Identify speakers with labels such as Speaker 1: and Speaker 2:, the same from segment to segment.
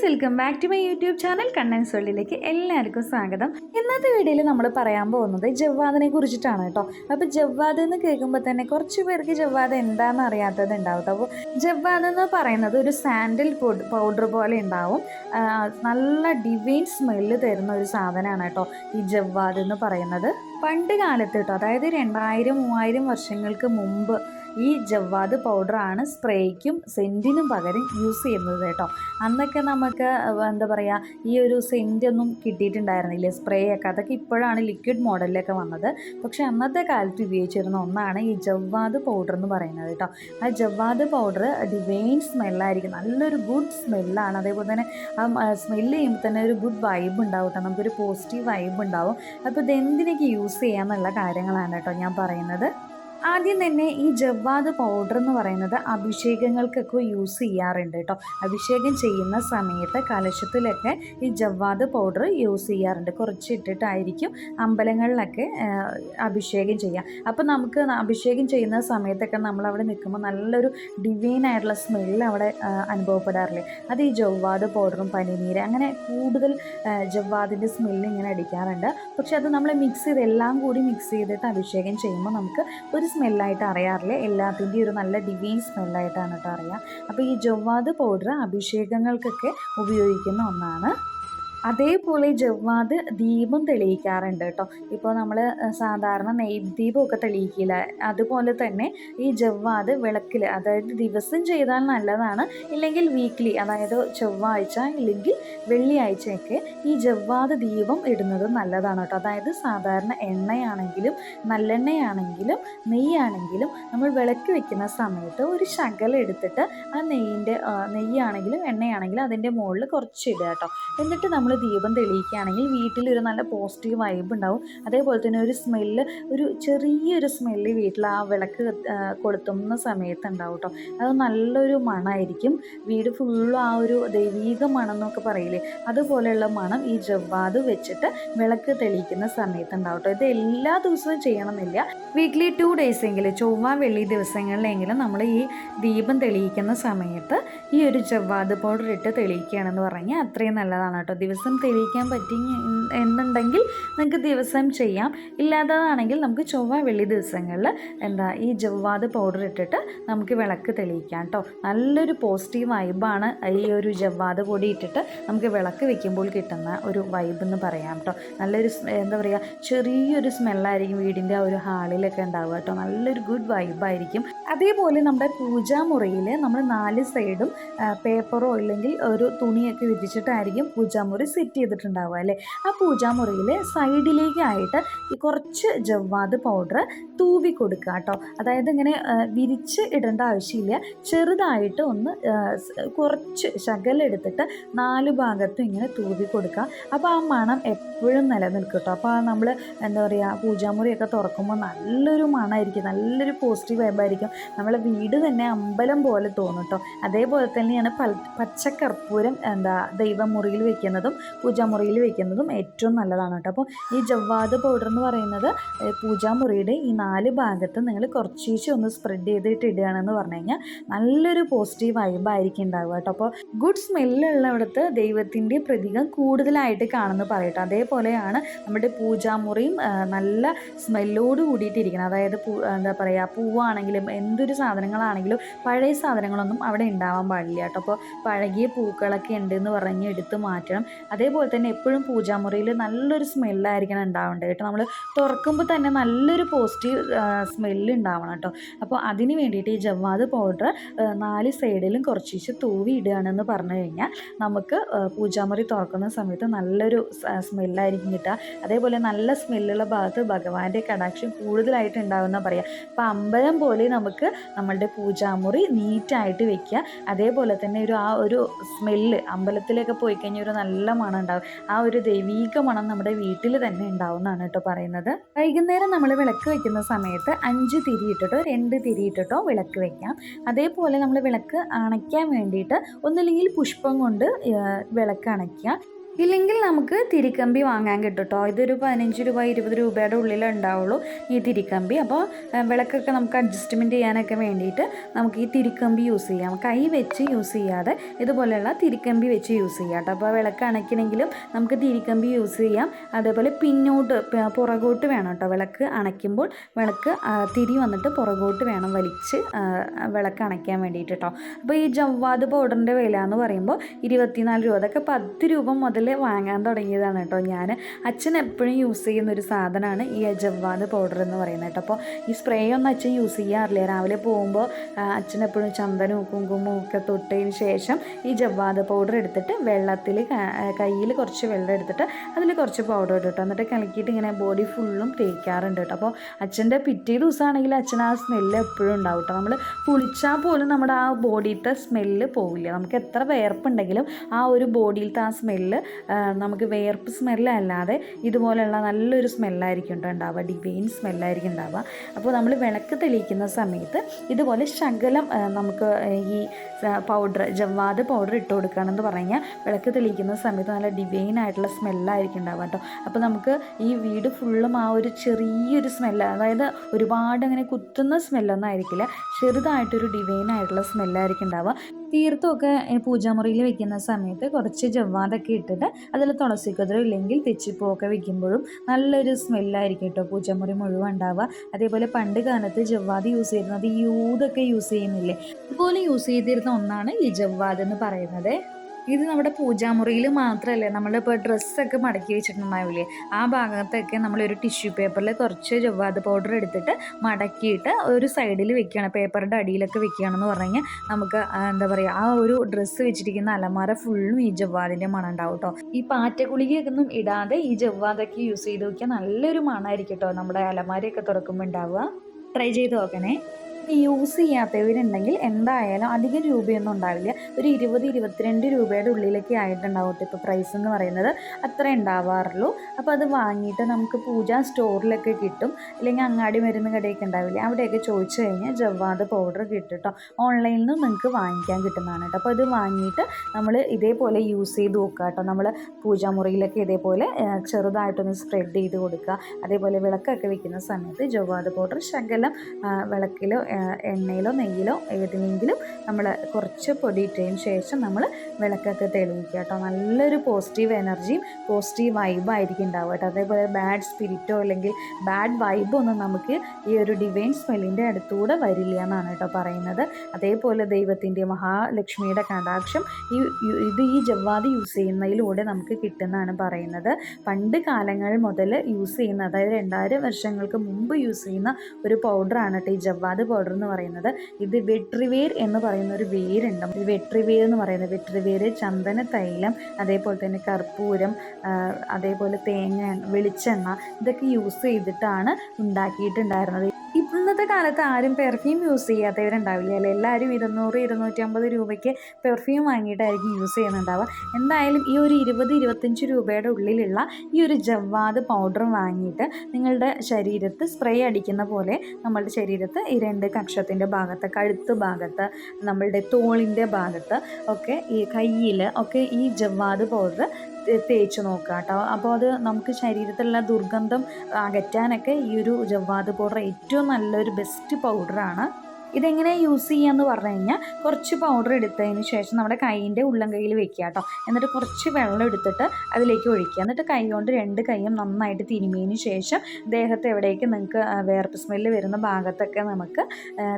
Speaker 1: Guys welcome back to my YouTube channel Kannan സൊള്ളിലേക്ക് എല്ലാവർക്കും സ്വാഗതം. ഇന്നത്തെ വീഡിയോയിൽ നമ്മൾ പറയാൻ പോകുന്നത് ജവ്വാദിനെ കുറിച്ചിട്ടാണ് കേട്ടോ. അപ്പോൾ ജവ്വാദ് എന്ന് കേൾക്കുമ്പോൾ തന്നെ കുറച്ച് പേർക്ക് ജവ്വാദ് എന്താണെന്ന് അറിയാത്തത് ഉണ്ടാവും. അപ്പോൾ ജവ്വാദ് എന്ന് പറയുന്നത് ഒരു സാൻഡിൽ പൗഡർ പോലെ ഉണ്ടാവും. നല്ല ഡിവൈൻ സ്മെല്ല് തരുന്ന ഒരു സാധനമാണ് കേട്ടോ ഈ ജവ്വാദ് എന്ന് പറയുന്നത്. പണ്ട് കാലത്ത് കേട്ടോ അതായത് രണ്ടായിരം മൂവായിരം വർഷങ്ങൾക്ക് മുമ്പ് ഈ ജവ്വാദ് പൗഡറാണ് സ്പ്രേക്കും സെന്റിനും പകരം യൂസ് ചെയ്യുന്നത് കേട്ടോ. അന്നൊക്കെ നമുക്ക് എന്താ പറയുക ഈ ഒരു സെന്റൊന്നും കിട്ടിയിട്ടുണ്ടായിരുന്നില്ല. സ്പ്രേ ഒക്കെ. അതൊക്കെ ഇപ്പോഴാണ് ലിക്വിഡ് മോഡലിലൊക്കെ വന്നത്. പക്ഷേ അന്നത്തെ കാലത്ത് ഉപയോഗിച്ചിരുന്ന ഒന്നാണ് ഈ ജവ്വാദ് പൗഡർ എന്ന് പറയുന്നത് കേട്ടോ. ആ ജവ്വാദ് പൗഡർ ഡിവൈൻ സ്മെല്ലായിരിക്കും നല്ലൊരു ഗുഡ് സ്മെല്ലാണ് അതേപോലെ തന്നെ ആ സ്മെല്ല് ചെയ്യുമ്പോൾ തന്നെ ഒരു ഗുഡ് വൈബ് ഉണ്ടാവും കേട്ടോ. നമുക്കൊരു പോസിറ്റീവ് വൈബ് ഉണ്ടാവും. അപ്പോൾ ഇത് എന്തിനൊക്കെ യൂസ് ചെയ്യാമെന്നുള്ള കാര്യങ്ങളാണ് കേട്ടോ ഞാൻ പറയുന്നത്. ആദ്യം തന്നെ ഈ ജവ്വാദ് പൗഡർ എന്ന് പറയുന്നത് അഭിഷേകങ്ങൾക്കൊക്കെ യൂസ് ചെയ്യാറുണ്ട് കേട്ടോ. അഭിഷേകം ചെയ്യുന്ന സമയത്ത് കലശത്തിലൊക്കെ ഈ ജവ്വാദ് പൗഡർ യൂസ് ചെയ്യാറുണ്ട്. കുറച്ച് ഇട്ടിട്ടായിരിക്കും അമ്പലങ്ങളിലൊക്കെ അഭിഷേകം ചെയ്യുക. അപ്പോൾ നമുക്ക് അഭിഷേകം ചെയ്യുന്ന സമയത്തൊക്കെ നമ്മൾ അവിടെ നിൽക്കുമ്പോൾ നല്ലൊരു ഡിവൈൻ ആയിട്ടുള്ള സ്മെല്ല് അവിടെ അനുഭവപ്പെടാറില്ലേ. അത് ഈ ജവ്വാദ് പൗഡറും പനിനീര് അങ്ങനെ കൂടുതൽ ജവ്വാദിന്റെ സ്മെല്ല് ഇങ്ങനെ അടിക്കാറുണ്ട്. പക്ഷെ അത് നമ്മൾ മിക്സ് ചെയ്ത് എല്ലാം കൂടി മിക്സ് ചെയ്തിട്ട് അഭിഷേകം ചെയ്യുമ്പോൾ നമുക്ക് ഒരു സ്മെല്ലായിട്ട് അറിയാറില്ല? എല്ലാത്തിന്റെയും ഒരു നല്ല ഡിവൈൻ സ്മെല്ലായിട്ടാണ് കേട്ടോ അറിയാം. അപ്പോൾ ഈ ജവ്വാദ് പൗഡർ അഭിഷേകങ്ങൾക്കൊക്കെ ഉപയോഗിക്കുന്ന ഒന്നാണ് അതേപോലെ ജവ്വാദ് ദീപം തെളിയിക്കാറുണ്ട് കേട്ടോ. ഇപ്പോൾ നമ്മൾ സാധാരണ നെയ് ദീപമൊക്കെ തെളിയിക്കില്ല. അതുപോലെ തന്നെ ഈ ജവ്വാദ് വിളക്കിൽ അതായത് ദിവസം ചെയ്താൽ നല്ലതാണ് ഇല്ലെങ്കിൽ വീക്ക്ലി അതായത് ചൊവ്വാഴ്ച ഇല്ലെങ്കിൽ വെള്ളിയാഴ്ചയൊക്കെ ഈ ജവ്വാദ് ദീപം ഇടുന്നത് നല്ലതാണ് കേട്ടോ. അതായത് സാധാരണ എണ്ണയാണെങ്കിലും നല്ലെണ്ണയാണെങ്കിലും നെയ്യാണെങ്കിലും നമ്മൾ വിളക്ക് വെക്കുന്ന സമയത്ത് ഒരു ശകലം എടുത്തിട്ട് ആ നെയ്യിന്റെ നെയ്യാണെങ്കിലും എണ്ണയാണെങ്കിലും അതിന്റെ മുകളിൽ കുറച്ച് ഇടുക കേട്ടോ. എന്നിട്ട് നമ്മൾ ദീപം തെളിയിക്കുകയാണെങ്കിൽ വീട്ടിലൊരു നല്ല പോസിറ്റീവ് വൈബ് ഉണ്ടാവും. അതേപോലെ തന്നെ ഒരു സ്മെല്ല് ഒരു ചെറിയൊരു സ്മെല്ല് വീട്ടിൽ ആ വിളക്ക് കൊളുത്തുന്ന സമയത്ത് ഉണ്ടാവും കേട്ടോ അത് നല്ലൊരു മണമായിരിക്കും വീട് ഫുള്ളും ആ ഒരു ദൈവീക മണം എന്നൊക്കെ പറയില്ലേ? അതുപോലെയുള്ള മണം ഈ ജവ്വാദ് വെച്ചിട്ട് വിളക്ക് തെളിയിക്കുന്ന സമയത്ത് ഉണ്ടാവും കേട്ടോ ഇത് എല്ലാ ദിവസവും ചെയ്യണമെന്നില്ല. വീക്ക്ലി ടു ഡേയ്സ് എങ്കിലും ചൊവ്വ വെള്ളി ദിവസങ്ങളിലെങ്കിലും നമ്മൾ ഈ ദീപം തെളിയിക്കുന്ന സമയത്ത് ഈ ഒരു ജവ്വാദ് പൗഡർ ഇട്ട് തെളിയിക്കുകയാണെന്ന് പറഞ്ഞാൽ അത്രയും നല്ലതാണ് കേട്ടോ ദിവസം തെളിയിക്കാൻ പറ്റി എന്നുണ്ടെങ്കിൽ നമുക്ക് ദിവസം ചെയ്യാം. ഇല്ലാത്തതാണെങ്കിൽ നമുക്ക് ചൊവ്വ വെള്ളി ദിവസങ്ങളിൽ എന്താ ഈ ജവ്വാത് പൗഡർ ഇട്ടിട്ട് നമുക്ക് വിളക്ക് തെളിയിക്കാം കേട്ടോ നല്ലൊരു പോസിറ്റീവ് വൈബാണ് ഈ ഒരു ജവ്വാത് പൊടി ഇട്ടിട്ട് നമുക്ക് വിളക്ക് വെക്കുമ്പോൾ കിട്ടുന്ന ഒരു വൈബ് എന്ന് പറയാം കേട്ടോ നല്ലൊരു എന്താ പറയുക ചെറിയൊരു സ്മെല്ലായിരിക്കും വീടിന്റെ ആ ഒരു ഹാളിലൊക്കെ ഉണ്ടാവുക കേട്ടോ നല്ലൊരു ഗുഡ് വൈബായിരിക്കും അതേപോലെ നമ്മുടെ പൂജാമുറിയിൽ നമ്മൾ നാല് സൈഡും പേപ്പറോ അല്ലെങ്കിൽ ഒരു തുണിയൊക്കെ വിരിച്ചിട്ടായിരിക്കും പൂജാമുറി സെറ്റ് ചെയ്തിട്ടുണ്ടാവുക അല്ലേ? ആ പൂജാമുറിയിൽ സൈഡിലേക്കായിട്ട് കുറച്ച് ജവ്വാദ് പൗഡർ തൂവി കൊടുക്കുക കേട്ടോ. അതായത് ഇങ്ങനെ വിരിച്ച് ഇടേണ്ട ആവശ്യമില്ല. ചെറുതായിട്ട് ഒന്ന് കുറച്ച് ശകലെടുത്തിട്ട് നാല് ഭാഗത്തും ഇങ്ങനെ തൂവി കൊടുക്കുക. അപ്പോൾ ആ മണം എപ്പോഴും നിലനിൽക്കും കേട്ടോ. അപ്പോൾ നമ്മൾ എന്താ പറയുക പൂജാമുറിയൊക്കെ തുറക്കുമ്പോൾ നല്ലൊരു മണമായിരിക്കും നല്ലൊരു പോസിറ്റീവ് വൈബായിരിക്കും നമ്മളെ വീട് തന്നെ അമ്പലം പോലെ തോന്നും കേട്ടോ. അതേപോലെ തന്നെയാണ് പച്ചക്കർപ്പൂരം എന്താ ദൈവമുറിയിൽ വെക്കുന്നതും പൂജാമുറിയിൽ വെക്കുന്നതും ഏറ്റവും നല്ലതാണ് കേട്ടോ. അപ്പോൾ ഈ ജവ്വാദ് പൗഡർ എന്ന് പറയുന്നത് പൂജാമുറിയുടെ ഈ നാല് ഭാഗത്ത് നിങ്ങൾ കുറച്ചീശെ ഒന്ന് സ്പ്രെഡ് ചെയ്തിട്ട് ഇടുകയാണെന്ന് പറഞ്ഞു കഴിഞ്ഞാൽ നല്ലൊരു പോസിറ്റീവ് വൈബായിരിക്കും ഉണ്ടാവുക കേട്ടോ. അപ്പോൾ ഗുഡ് സ്മെല്ലുള്ളവിടത്ത് ദൈവത്തിന്റെ പ്രതീകം കൂടുതലായിട്ട് കാണുന്നു പറയട്ടോ. അതേപോലെയാണ് നമ്മുടെ പൂജാമുറിയും നല്ല സ്മെല്ലോട് കൂടിയിട്ടിരിക്കണം അതായത് എന്താ പറയുക പൂവാണെങ്കിലും എന്തൊരു സാധനങ്ങളാണെങ്കിലും പഴയ സാധനങ്ങളൊന്നും അവിടെ ഉണ്ടാവാൻ പാടില്ല കേട്ടോ. അപ്പോൾ പഴകിയ പൂക്കളൊക്കെ ഉണ്ട് എന്ന് പറഞ്ഞ് എടുത്ത് മാറ്റണം. അതേപോലെ തന്നെ എപ്പോഴും പൂജാമുറിയിൽ നല്ലൊരു സ്മെല്ലായിരിക്കണം ഉണ്ടാവേണ്ടത് കേട്ടോ. നമ്മൾ തുറക്കുമ്പോൾ തന്നെ നല്ലൊരു പോസിറ്റീവ് സ്മെല്ല് ഉണ്ടാവണം കേട്ടോ. അപ്പോൾ അതിന് വേണ്ടിയിട്ട് ഈ ജവ്വാദ് പൗഡർ നാല് സൈഡിലും കുറച്ചിച്ച് തൂവി ഇടുകയാണെന്ന് പറഞ്ഞു കഴിഞ്ഞാൽ നമുക്ക് പൂജാമുറി തുറക്കുന്ന സമയത്ത് നല്ലൊരു സ്മെല്ലായിരിക്കും കിട്ടുക. അതേപോലെ നല്ല സ്മെല്ലുള്ള ഭാഗത്ത് ഭഗവാന്റെ കടാക്ഷം കൂടുതലായിട്ട് ഉണ്ടാവുന്ന പറയാം. അപ്പോൾ അമ്പലം പോലെ നമുക്ക് നമ്മളുടെ പൂജാമുറി നീറ്റായിട്ട് വെക്കുക. അതേപോലെ തന്നെ ഒരു ആ ഒരു സ്മെല്ല് അമ്പലത്തിലൊക്കെ പോയി കഴിഞ്ഞാൽ ഒരു നല്ല മണം ഉണ്ടാവും ആ ഒരു ദൈവീക മണം നമ്മുടെ വീട്ടിൽ തന്നെ ഉണ്ടാവുന്നതാണ് കേട്ടോ പറയുന്നത്. വൈകുന്നേരം നമ്മൾ വിളക്ക് വെക്കുന്ന സമയത്ത് അഞ്ച് തിരി ഇട്ടിട്ടോ രണ്ട് തിരി ഇട്ടിട്ടോ വിളക്ക് വെക്കാം അതേപോലെ നമ്മൾ വിളക്ക് അണയ്ക്കാൻ വേണ്ടിയിട്ട് ഒന്നില്ലെങ്കിൽ പുഷ്പം കൊണ്ട് വിളക്ക് അണയ്ക്കുക. ഇല്ലെങ്കിൽ നമുക്ക് തിരിക്കമ്പി വാങ്ങാൻ കിട്ടും കേട്ടോ ഇതൊരു പതിനഞ്ച് രൂപ ഇരുപത് രൂപയുടെ ഉള്ളിൽ ഉണ്ടാവുള്ളൂ ഈ തിരിക്കമ്പി അപ്പോൾ വിളക്കൊക്കെ നമുക്ക് അഡ്ജസ്റ്റ്മെന്റ് ചെയ്യാനൊക്കെ വേണ്ടിയിട്ട് നമുക്ക് ഈ തിരിക്കമ്പി യൂസ് ചെയ്യാം. കൈ വെച്ച് യൂസ് ചെയ്യാതെ ഇതുപോലെയുള്ള തിരിക്കമ്പി വെച്ച് യൂസ് ചെയ്യാം കേട്ടോ അപ്പോൾ വിളക്ക് അണയ്ക്കണമെങ്കിലും നമുക്ക് തിരിക്കമ്പി യൂസ് ചെയ്യാം. അതേപോലെ പിന്നോട്ട് പുറകോട്ട് വേണം കേട്ടോ വിളക്ക് അണയ്ക്കുമ്പോൾ വിളക്ക് തിരി വന്നിട്ട് പുറകോട്ട് വേണം വലിച്ച് വിളക്ക് അണയ്ക്കാൻ വേണ്ടിയിട്ട് കേട്ടോ അപ്പോൾ ഈ ജവ്വാദ് പൗഡറിന്റെ വില എന്ന് പറയുമ്പോൾ ഇരുപത്തിനാല് രൂപ. അതൊക്കെ പത്ത് രൂപ മുതൽ വാങ്ങാൻ തുടങ്ങിയതാണ് കേട്ടോ. ഞാൻ അച്ഛൻ എപ്പോഴും യൂസ് ചെയ്യുന്ന ഒരു സാധനമാണ് ഈ അജവാദ് പൗഡർ എന്ന് പറയുന്നത് കേട്ടോ. അപ്പോൾ ഈ സ്പ്രേ ഒന്നും അച്ഛൻ യൂസ് ചെയ്യാറില്ല. രാവിലെ പോകുമ്പോൾ അച്ഛൻ എപ്പോഴും ചന്ദനവും കുങ്കുമവും ഒക്കെ തൊട്ടതിന് ശേഷം ഈ ജവാദ് പൗഡർ എടുത്തിട്ട് വെള്ളത്തിൽ കയ്യിൽ കുറച്ച് വെള്ളം എടുത്തിട്ട് അതിൽ കുറച്ച് പൗഡർ ഇടും കേട്ടോ. എന്നിട്ട് കലക്കിയിട്ട് ഇങ്ങനെ ബോഡി ഫുള്ളും തേക്കാറുണ്ട് കേട്ടോ. അപ്പോൾ അച്ഛന്റെ പിറ്റേ ദിവസമാണെങ്കിൽ അച്ഛൻ ആ സ്മെല്ല് എപ്പോഴും ഉണ്ടാവും കേട്ടോ. നമ്മൾ കുളിച്ചാൽ പോലും നമ്മുടെ ആ ബോഡിയിലത്തെ സ്മെല്ല് പോവില്ല. നമുക്ക് എത്ര വേർപ്പുണ്ടെങ്കിലും ആ ഒരു ബോഡിയിലത്തെ ആ സ്മെല്ല് നമുക്ക് വേർപ്പ് സ്മെല്ലല്ലാതെ ഇതുപോലെയുള്ള നല്ലൊരു സ്മെല്ലായിരിക്കും കേട്ടോ ഉണ്ടാവുക. ഡിവൈൻ സ്മെല്ലായിരിക്കും ഉണ്ടാവുക. അപ്പോൾ നമ്മൾ വിളക്ക് തെളിയിക്കുന്ന സമയത്ത് ഇതുപോലെ ശകലം നമുക്ക് ഈ പൗഡർ ജവ്വാദ് പൗഡർ ഇട്ട് കൊടുക്കുകയാണെന്ന് പറഞ്ഞു കഴിഞ്ഞാൽ വിളക്ക് തെളിയിക്കുന്ന സമയത്ത് നല്ല ഡിവൈൻ ആയിട്ടുള്ള സ്മെല്ലായിരിക്കും ഉണ്ടാവുക കേട്ടോ അപ്പോൾ നമുക്ക് ഈ വീട് ഫുള്ളും ആ ഒരു ചെറിയൊരു സ്മെല്ല് അതായത് ഒരുപാട് അങ്ങനെ കുത്തുന്ന സ്മെല്ലൊന്നും ആയിരിക്കില്ല. ചെറുതായിട്ടൊരു ഡിവൈൻ ആയിട്ടുള്ള സ്മെല്ലായിരിക്കും ഉണ്ടാവുക. തീർത്തുമൊക്കെ പൂജാമുറിയിൽ വെക്കുന്ന സമയത്ത് കുറച്ച് ജവ്വാതൊക്കെ ഇട്ടിട്ട് അതിൽ തുളസിക്കതിരോ ഇല്ലെങ്കിൽ തെച്ചിപ്പൂവൊക്കെ വെക്കുമ്പോഴും നല്ലൊരു സ്മെല്ലായിരിക്കും കേട്ടോ പൂച്ചമുറി മുഴുവൻ ഉണ്ടാവുക. അതേപോലെ പണ്ട് കാലത്ത് ജവ്വാദ് യൂസ് ചെയ്തിരുന്നത് യൂതൊക്കെ യൂസ് ചെയ്യുന്നില്ലേ? അതുപോലെ യൂസ് ചെയ്തിരുന്ന ഒന്നാണ് ഈ ജവ്വാദ് എന്ന് പറയുന്നത്. ഇത് നമ്മുടെ പൂജാമുറിയിൽ മാത്രമല്ല നമ്മളിപ്പോൾ ഡ്രസ്സൊക്കെ മടക്കി വെച്ചിട്ടുണ്ടാവില്ലേ ആ ഭാഗത്തൊക്കെ നമ്മളൊരു ടിഷ്യൂ പേപ്പറിൽ കുറച്ച് ജവ്വാദ് പൗഡർ എടുത്തിട്ട് മടക്കിയിട്ട് ഒരു സൈഡിൽ വെക്കുകയാണ് പേപ്പറിന്റെ അടിയിലൊക്കെ വെക്കുകയാണെന്ന് പറഞ്ഞു നമുക്ക് എന്താ പറയുക ആ ഒരു ഡ്രസ്സ് വെച്ചിരിക്കുന്ന അലമാര ഫുള്ളും ഈ ജവ്വാദിന്റെ മണം ഉണ്ടാവും കേട്ടോ ഈ പാറ്റഗുളികയൊന്നും ഇടാതെ ഈ ജവ്വാദൊക്കെ യൂസ് ചെയ്ത് നോക്കിയാൽ നല്ലൊരു മണമായിരിക്കും കേട്ടോ നമ്മുടെ അലമാരയൊക്കെ തുറക്കുമ്പോൾ ഉണ്ടാവുക ട്രൈ ചെയ്ത് നോക്കണേ. യൂസ് ചെയ്യാത്തവരുണ്ടെങ്കിൽ എന്തായാലും അധികം രൂപയൊന്നും ഉണ്ടാവില്ല. ഒരു ഇരുപത് ഇരുപത്തിരണ്ട് രൂപയുടെ ഉള്ളിലൊക്കെ ആയിട്ടുണ്ടാവും ഇപ്പോൾ പ്രൈസ് എന്ന് പറയുന്നത്. അത്ര ഉണ്ടാവാറുള്ളൂ. അപ്പോൾ അത് വാങ്ങിയിട്ട് നമുക്ക് പൂജ സ്റ്റോറിലൊക്കെ കിട്ടും. അല്ലെങ്കിൽ അങ്ങാടി മരുന്ന് കടയൊക്കെ ഉണ്ടാവില്ലേ അവിടെയൊക്കെ ചോദിച്ചു കഴിഞ്ഞാൽ ജവ്വാദ് പൗഡർ കിട്ടും ഓൺലൈനിൽ നിന്ന് നിങ്ങൾക്ക് വാങ്ങിക്കാൻ കിട്ടുന്നതാണ് കേട്ടോ. അപ്പോൾ ഇത് വാങ്ങിയിട്ട് നമ്മൾ ഇതേപോലെ യൂസ് ചെയ്ത് നോക്കുക കേട്ടോ. നമ്മൾ പൂജാമുറിയിലൊക്കെ ഇതേപോലെ ചെറുതായിട്ടൊന്ന് സ്പ്രെഡ് ചെയ്ത് കൊടുക്കുക. അതേപോലെ വിളക്കൊക്കെ വെക്കുന്ന സമയത്ത് ജവ്വാദ് പൗഡർ ശകലം വിളക്കിലോ എണ്ണയിലോ നെയ്യിലോ ഏതിനെങ്കിലും നമ്മൾ കുറച്ച് പൊടിയിട്ടതിന് ശേഷം നമ്മൾ വിളക്കൊക്കെ തെളിയിക്കുക കേട്ടോ. നല്ലൊരു പോസിറ്റീവ് എനർജിയും പോസിറ്റീവ് വൈബായിരിക്കും ഉണ്ടാവുക കേട്ടോ. അതേപോലെ ബാഡ് സ്പിരിറ്റോ അല്ലെങ്കിൽ ബാഡ് വൈബോ ഒന്നും നമുക്ക് ഈ ഒരു ഡിവൈൻ സ്മെല്ലിന്റെ അടുത്തൂടെ വരില്ല എന്നാണ് കേട്ടോ പറയുന്നത്. അതേപോലെ ദൈവത്തിന്റെ മഹാലക്ഷ്മിയുടെ കടാക്ഷം ഈ ഇത് ഈ ജവ്വാതി യൂസ് ചെയ്യുന്നതിലൂടെ നമുക്ക് കിട്ടുന്നതാണ് പറയുന്നത്. പണ്ട് കാലങ്ങൾ മുതൽ യൂസ് ചെയ്യുന്ന അതായത് രണ്ടായിരം വർഷങ്ങൾക്ക് മുമ്പ് യൂസ് ചെയ്യുന്ന ഒരു പൗഡറാണ് കേട്ടോ ഈ ജവ്വാദ് പൗഡർ എന്ന് പറയുന്നത്. ഇത് വെട്രിവേർ എന്ന് പറയുന്ന ഒരു വേരുണ്ട്. ഈ വെട്രിവേർ എന്ന് പറയുന്നത് വെട്രിവേർ ചന്ദന തൈലം അതേപോലെ തന്നെ കർപ്പൂരം അതേപോലെ തേങ്ങ വെളിച്ചെണ്ണ ഇതൊക്കെ യൂസ് ചെയ്തിട്ടാണ് ഉണ്ടാക്കിയിട്ടുണ്ടായിരുന്നത്. ഇന്നത്തെ കാലത്ത് ആരും പെർഫ്യൂം യൂസ് ചെയ്യാത്തവരുണ്ടാവില്ല അല്ലേ? എല്ലാവരും ഇരുന്നൂറ് ഇരുന്നൂറ്റി അമ്പത് രൂപയ്ക്ക് പെർഫ്യൂം വാങ്ങിയിട്ടായിരിക്കും യൂസ് ചെയ്യുന്നുണ്ടാവുക. എന്തായാലും ഈ ഒരു ഇരുപത് ഇരുപത്തഞ്ച് രൂപയുടെ ഉള്ളിലുള്ള ഈ ഒരു ജവ്വാദ് പൗഡർ വാങ്ങിയിട്ട് നിങ്ങളുടെ ശരീരത്ത് സ്പ്രേ അടിക്കുന്ന പോലെ നമ്മളുടെ ശരീരത്ത് ഈ രണ്ട് കക്ഷത്തിന്റെ ഭാഗത്ത് കഴുത്ത് ഭാഗത്ത് നമ്മളുടെ തോളിന്റെ ഭാഗത്ത് ഒക്കെ ഈ കയ്യിൽ ഒക്കെ ഈ ജവ്വാദ് പൗഡർ തേച്ച് നോക്കുക കേട്ടോ. അപ്പോൾ അത് നമുക്ക് ശരീരത്തിലുള്ള ദുർഗന്ധം അകറ്റാനൊക്കെ ഈ ഒരു ജവ്വാദ് പൗഡർ ഏറ്റവും നല്ലൊരു ബെസ്റ്റ് പൗഡറാണ് ഇതെങ്ങനെ യൂസ് ചെയ്യാന്ന് പറഞ്ഞു കഴിഞ്ഞാൽ കുറച്ച് പൗഡർ എടുത്തതിന് ശേഷം നമ്മുടെ കൈയിന്റെ ഉള്ളം കയ്യിൽ വെക്കുക കേട്ടോ എന്നിട്ട് കുറച്ച് വെള്ളം എടുത്തിട്ട് അതിലേക്ക് ഒഴിക്കുക. എന്നിട്ട് കൈ കൊണ്ട് രണ്ട് കൈയും നന്നായിട്ട് തിരുമിയതിന് ശേഷം ദേഹത്ത് എവിടേക്ക് നിങ്ങൾക്ക് വേർപ്പ് സ്മെല്ല് വരുന്ന ഭാഗത്തൊക്കെ നമുക്ക്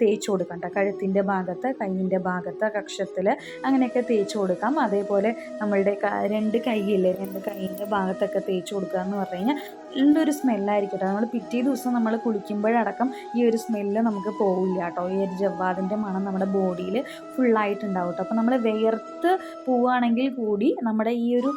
Speaker 1: തേച്ച് കൊടുക്കാം കേട്ടോ കഴുത്തിന്റെ ഭാഗത്ത് കൈയിന്റെ ഭാഗത്ത് കക്ഷത്തിൽ അങ്ങനെയൊക്കെ തേച്ച് കൊടുക്കാം. അതേപോലെ നമ്മളുടെ രണ്ട് കൈയില്ലേ രണ്ട് കൈയിന്റെ ഭാഗത്തൊക്കെ തേച്ച് കൊടുക്കുക എന്ന് പറഞ്ഞു കഴിഞ്ഞാൽ നല്ലൊരു സ്മെല്ലായിരിക്കും കേട്ടോ നമ്മൾ പിറ്റേ ദിവസം നമ്മൾ കുളിക്കുമ്പോഴടക്കം ഈ ഒരു സ്മെല്ല് നമുക്ക് പോവില്ല കേട്ടോ ഈ ഒരു ജവ്വാദിന്റെ മണം നമ്മുടെ ബോഡിയിൽ ഫുള്ളായിട്ടുണ്ടാവും കേട്ടോ. അപ്പോൾ നമ്മൾ വിയർത്ത് പോവുകയാണെങ്കിൽ കൂടി നമ്മുടെ ഈ ഒരു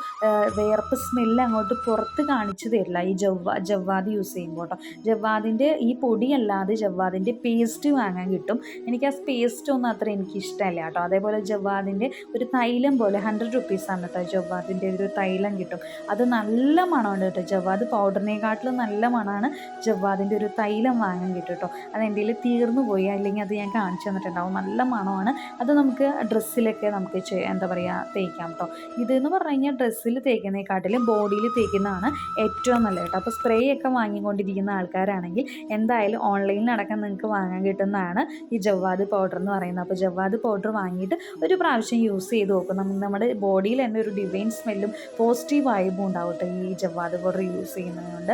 Speaker 1: വിയർപ്പ് സ്മെല്ല് അങ്ങോട്ട് പുറത്ത് കാണിച്ചു തരില്ല ഈ ജവ്വാ ജവ്വാദ് യൂസ് ചെയ്യുമ്പോൾ കേട്ടോ. ജവ്വാദിന്റെ ഈ പൊടിയല്ലാതെ ജവ്വാദിന്റെ പേസ്റ്റ് വാങ്ങാൻ കിട്ടും. എനിക്ക് ആ പേസ്റ്റ് ഒന്നും അത്ര എനിക്ക് ഇഷ്ടമല്ല കേട്ടോ. അതേപോലെ ജവ്വാദിന്റെ ഒരു തൈലം പോലെ ഹൺഡ്രഡ് റുപ്പീസാണ് കേട്ടോ ജവ്വാദിന്റെ ഒരു തൈലം കിട്ടും. അത് നല്ല മണമുണ്ട് കേട്ടോ. ജവ്വാദ് പൗഡറിനെക്കാട്ടിലും നല്ല മണമാണ് ജവ്വാദിന്റെ ഒരു തൈലം വാങ്ങാൻ കിട്ടും കേട്ടോ. അത് തീർന്നു പോയി. അല്ലെങ്കിൽ അത് ഞാൻ കാണിച്ചു തന്നിട്ടുണ്ടാവും. നല്ല മണമാണ്. അത് നമുക്ക് ഡ്രസ്സിലൊക്കെ നമുക്ക് എന്താ പറയുക തേക്കാം കേട്ടോ ഇതെന്ന് പറഞ്ഞു കഴിഞ്ഞാൽ ഡ്രസ്സിൽ തേക്കുന്നതിനെക്കാട്ടിലും ബോഡിയിൽ തേക്കുന്നതാണ് ഏറ്റവും നല്ലത് കേട്ടോ അപ്പോൾ സ്പ്രേ ഒക്കെ വാങ്ങിക്കൊണ്ടിരിക്കുന്ന ആൾക്കാരാണെങ്കിൽ എന്തായാലും ഓൺലൈനിൽ ഓൺലൈനിലടക്കം നിങ്ങൾക്ക് വാങ്ങാൻ കിട്ടുന്നതാണ് ഈ ജവ്വാദ് പൗഡർ എന്ന് പറയുന്നത്. അപ്പോൾ ജവ്വാദ് പൗഡർ വാങ്ങിയിട്ട് ഒരു പ്രാവശ്യം യൂസ് ചെയ്ത് നോക്കും. നമ്മുടെ ബോഡിയിൽ തന്നെ ഒരു ഡിവൈൻ സ്മെല്ലും പോസിറ്റീവ് വൈബും ഉണ്ടാവട്ടെ ഈ ജവ്വാദ് പൗഡർ യൂസ് ചെയ്യുന്നതുകൊണ്ട്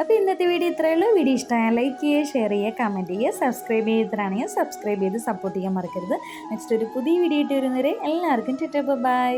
Speaker 1: അപ്പോൾ ഇന്നത്തെ വീഡിയോ ഇത്രയേ ഉള്ളൂ. വീഡിയോ ഇഷ്ടമായ ലൈക്ക് ചെയ്യുക ഷെയർ ചെയ്യുക കമന്റ് ചെയ്യുക സബ്സ്ക്രൈബ് ചെയ്തിട്ടാണെങ്കിൽ സബ്സ്ക്രൈബ് ചെയ്ത് സപ്പോർട്ട് ചെയ്യാൻ മറക്കരുത്. നെക്സ്റ്റ് ഒരു പുതിയ വീഡിയോ ഇട്ട് വരുന്നവരെ എല്ലാവർക്കും ടെറ്റ ബൈ